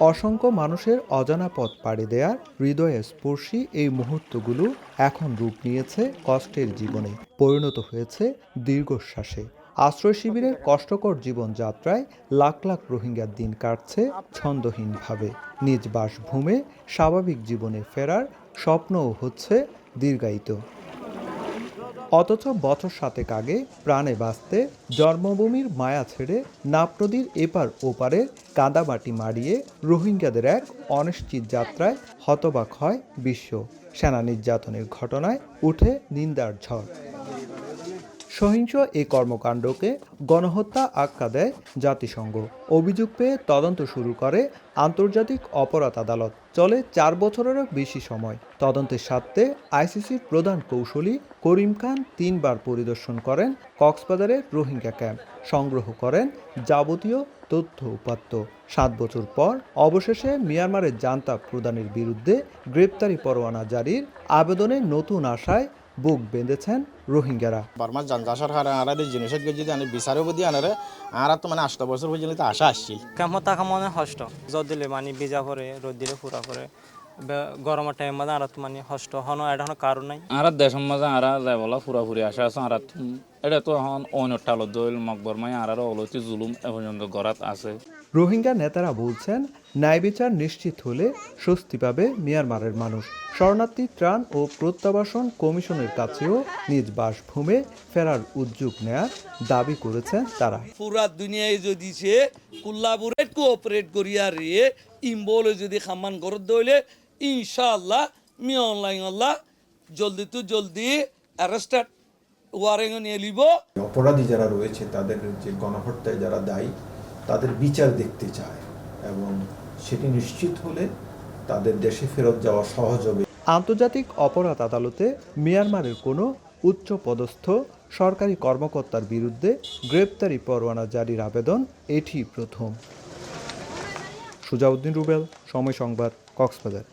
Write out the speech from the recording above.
অসংখ্য মানুষের অজানা পথ পাড়ি দেওয়ার হৃদয়ে স্পর্শী এই মুহূর্তগুলো এখন রূপ নিয়েছে কষ্টের জীবনে। পরিণত হয়েছে দীর্ঘশ্বাসে। আশ্রয় শিবিরের কষ্টকর জীবনযাত্রায় লাখ লাখ রোহিঙ্গার দিন কাটছে ছন্দহীনভাবে। নিজ বাসভূমে স্বাভাবিক জীবনে ফেরার স্বপ্নও হচ্ছে দীর্ঘায়িত। অথচ বছর সাতেক আগে প্রাণে বাঁচতে জন্মভূমির মায়া ছেড়ে নাপ নদীর এপার ওপারে কাদামাটি মারিয়ে রোহিঙ্গাদের এক অনিশ্চিত যাত্রায় হতবাক হয় বিশ্ব। সেনা নির্যাতনের ঘটনায় উঠে নিন্দার ঝড়। সহিংস এই কর্মকাণ্ডকে গণহত্যা আখ্যা দেয় জাতিসংঘ। অভিযোগ পেয়ে তদন্ত শুরু করে আন্তর্জাতিক অপরাধ আদালত। চলে চার বছরেরও বেশি সময়। তদন্তের স্বার্থে আইসিসির প্রধান কৌশলী করিম খান তিনবার পরিদর্শন করেন কক্সবাজারের রোহিঙ্গা ক্যাম্প। সংগ্রহ করেন যাবতীয় তথ্য উপাত্ত। সাত বছর পর অবশেষে মিয়ানমারের জান্তা প্রদানের বিরুদ্ধে গ্রেপ্তারি পরোয়ানা জারির আবেদনে নতুন আশায় বুক বেঁধেছেন রোহিঙ্গারা। বর্মা জানজা সরকার আর জিনিসের যদি আনে বিচারে বুদ্ধি আনারে আর তো মানে আষ্ট বছর পর্যন্ত আশা আসছিল। কামত থাকা মনে হষ্ট। যত দিলে মানে ভিজা করে রোদ দিলে পুরা করে গরমের টাইম মানে আর মানে হষ্ট। হন এটা কারণ নাই। আর দেশের মাঝে আর লেবলা পুরাপুরি আশা আছে আর এটা তো এখন অন্য টালত দইল মকবর মাই আর অলতি জুলুম এ পর্যন্ত গড়াত আছে। রোহিঙ্গা নেতারা বলছেন ন্যায় বিচার নিশ্চিত হলে স্বস্তি পাবে মিয়ানমারের মানুষ। শরণার্থী ত্রাণ ও প্রত্যাবাসন কমিশনের কাছেও নিজ বাসভূমে ফেরার উদ্যোগ নেয়ার দাবি করেছেন তারা। পুরা দুনিয়ায় যদি সে কোল্লাবোরেট কোঅপারেট করিয়া রে ইম্বলে যদি খামান করত দইলে ইনশাআল্লাহ মি অনলাইন আল্লাহ জলদি তো জলদি অ্যারেস্টেড ওয়ারেং নিয়ে লিব অপরাধী যারা রয়েছে তাদের যে গণহত্যায় যারা দায়ী তাদের বিচার দেখতে চায় এবং সেটি নিশ্চিত হলে তাদের দেশে ফেরত যাওয়া সহজ হবে। আন্তর্জাতিক অপরাধ আদালতে মিয়ানমারের কোনো উচ্চ পদস্থ সরকারি কর্মকর্তার বিরুদ্ধে গ্রেপ্তারি পরোয়ানা জারির আবেদন এটি প্রথম। সুজাউদ্দিন রুবেল সময় সংবাদ কক্সবাজার।